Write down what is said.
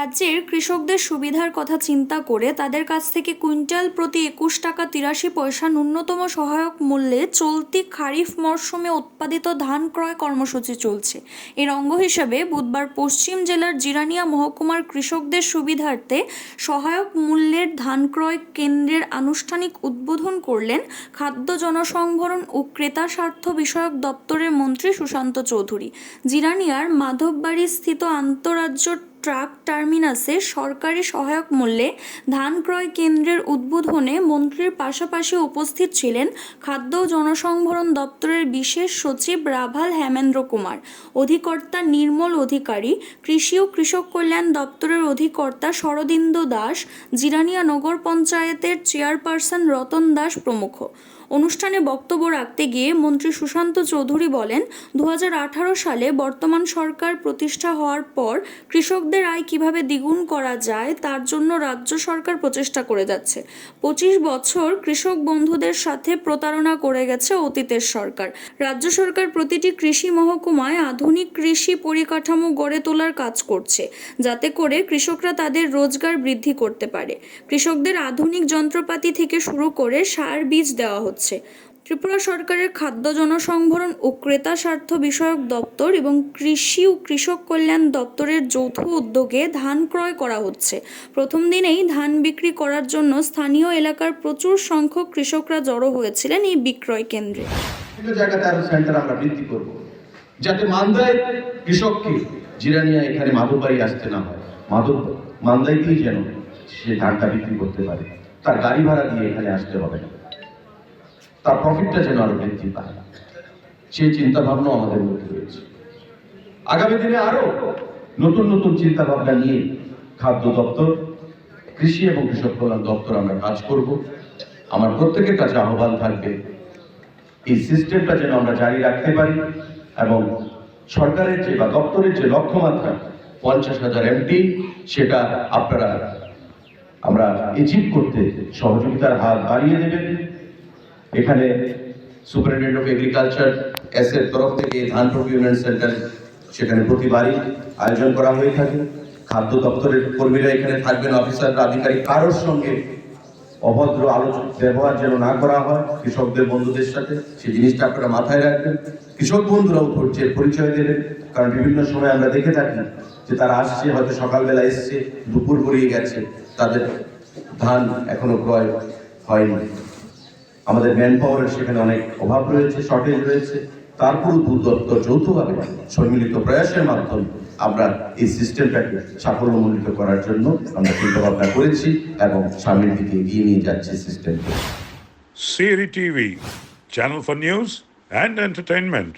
রাজ্যের কৃষকদের সুবিধার কথা চিন্তা করে তাদের কাছ থেকে কুইন্টাল প্রতি একুশ টাকা তিরাশি পয়সা ন্যূনতম সহায়ক মূল্যে চলতি খারিফ মরশুমে উৎপাদিত ধান ক্রয় কর্মসূচি চলছে। এর অঙ্গ হিসেবে বুধবার পশ্চিম জেলার জিরানিয়া মহকুমার কৃষকদের সুবিধার্থে সহায়ক মূল্যের ধান ক্রয় কেন্দ্রের আনুষ্ঠানিক উদ্বোধন করলেন খাদ্য জনসংভরণ ও ক্রেতা স্বার্থ বিষয়ক দপ্তরের মন্ত্রী সুশান্ত চৌধুরী। জিরানিয়ার মাধববাড়ি স্থিত আন্তরাজ্য ট্রাক টার্মিনাসে সরকারি সহায়ক মূল্যে ধান ক্রয় কেন্দ্রের উদ্বোধনে মন্ত্রীর পাশাপাশি উপস্থিত ছিলেন খাদ্য ও জনসংভরণ দপ্তরের বিশেষ সচিব রাভাল হেমেন্দ্র কুমার, অধিকর্তা নির্মল অধিকারী, কৃষি ও কৃষক কল্যাণ দপ্তরের অধিকর্তা শরদিন্দু দাস, জিরানিয়া নগর পঞ্চায়েতের চেয়ারপারসন রতন দাস প্রমুখ। অনুষ্ঠানে বক্তব্য রাখতে গিয়ে মন্ত্রী সুশান্ত চৌধুরী বলেন দু হাজার আঠারো সালে বর্তমান সরকার প্রতিষ্ঠা হওয়ার পর কৃষকদের আয় কীভাবে দ্বিগুণ করা যায় তার জন্য রাজ্য সরকার প্রচেষ্টা করে যাচ্ছে। পঁচিশ বছর কৃষক বন্ধুদের সাথে প্রতারণা করে গেছে অতীতের সরকার। রাজ্য সরকার প্রতিটি কৃষি মহকুমায় আধুনিক কৃষি পরিকাঠামো গড়ে তোলার কাজ করছে, যাতে করে কৃষকরা তাদের রোজগার বৃদ্ধি করতে পারে। কৃষকদের আধুনিক যন্ত্রপাতি থেকে শুরু করে সার বীজ দেওয়া হচ্ছে। ত্রিপুরা সরকারের খাদ্য জনসংভরণ ও ক্রেতা স্বার্থ বিষয়ক দপ্তর এবং কৃষি ও কৃষক কল্যাণ দপ্তরের যৌথ উদ্যোগে ধান ক্রয় করা হচ্ছে। প্রথম দিনেই ধান বিক্রি করার জন্য স্থানীয় এলাকার প্রচুর সংখ্যক কৃষকরা জড়ো হয়েছিলেন এই বিক্রয় কেন্দ্রে। যাতে মান্দায় কৃষককে জিরানিয়া এখানে মাধববাড়ি আসতে না হয়, মাধব মান্দাইতেই যেন সে ধানটা বিক্রি করতে পারে। তার গাড়ি ভাড়া দিয়ে এখানে আসতে হবে না। তার প্রফিটটা যেন আরও বৃদ্ধি পায়। সেই চিন্তা ভাবনা আমাদের মধ্যে রয়েছে। আগামী দিনে আরও নতুন নতুন চিন্তা ভাবনা নিয়ে খাদ্য দপ্তর, কৃষি এবং কৃষক কল্যাণ দপ্তর আমরা কাজ করব। আমার প্রত্যেকের কাছে আহ্বান থাকবে, এই সিস্টেমটা যেন আমরা জারি রাখতে পারি এবং সরকারের যে বা দপ্তরের যে লক্ষ্যমাত্রা, পঞ্চাশ হাজার এমটি সেটা আপনারা, আমরা অ্যাচিভ করতে সহযোগিতার হাত বাড়িয়ে দেবেন। এখানে সুপারিনটেন্ডেন্ট অফ এগ্রিকালচার এস এর তরফ থেকে ধান প্রকিউরমেন্ট সেন্টার সেখানে প্রতিবারই আয়োজন করা হয়ে থাকে। খাদ্য দপ্তরের কর্মীরা এখানে থাকবেন। অফিসাররা আধিকারিক কারোর সঙ্গে অভদ্র আলোচনা ব্যবহার যেন না করা হয়, কৃষকদের বন্ধুদের সাথে সেই জিনিসটা আপনারা মাথায় রাখবেন। কৃষক বন্ধুরাও ধৈর্যের পরিচয় দেবেন। কারণ বিভিন্ন সময় আমরা দেখে থাকি যে তারা আসছে, হয়তো সকালবেলা এসছে, দুপুর গড়িয়ে গেছে। তাদের ধান এখনও ক্রয় হয়নি। আমাদের ম্যান পাওয়ারের সেখানে অনেক অভাব রয়েছে শর্টেজ রয়েছে তারপর দূরদত্ত যৌথভাবে সম্মিলিত প্রয়াসের মাধ্যমে আমরা এই সিস্টেমটাকে সাফল্যমণ্ডিত করার জন্য আমরা চিন্তাভাবনা করেছি এবং সামনের দিকে এগিয়ে নিয়ে যাচ্ছি সিস্টেমকে সিরি TV channel for news and entertainment.